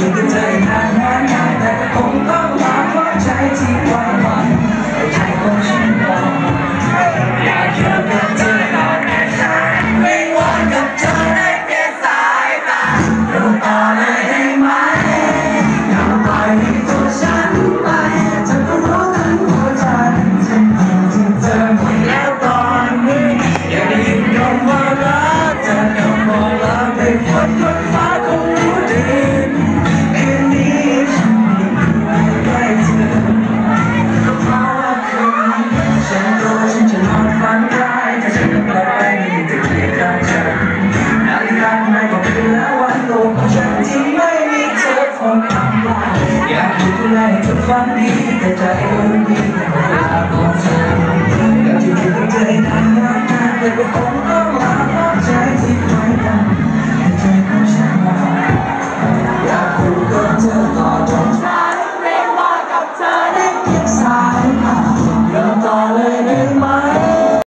อยากจะอยู่กับเธอนานนานนานแต่ก็คงต้องลาเพราะใจที่วันหวันใจของฉันบอกอยากอยู่กับเธอนอนแน่ใจไม่วอนกับเธอได้เพียงสายตาดูต่อเลยได้ไหมอย่าปล่อยให้ตัวฉันไปเธอก็รู้ทั้งหัวใจฉันที่เธอหมดแล้วตอนนี้อยากได้ยินคำว่ารักเธอคำว่ารักไปฝนบนฟ้าคงรู้ดี อยากอยู่ดูแลเธอฝันดีแต่ใจ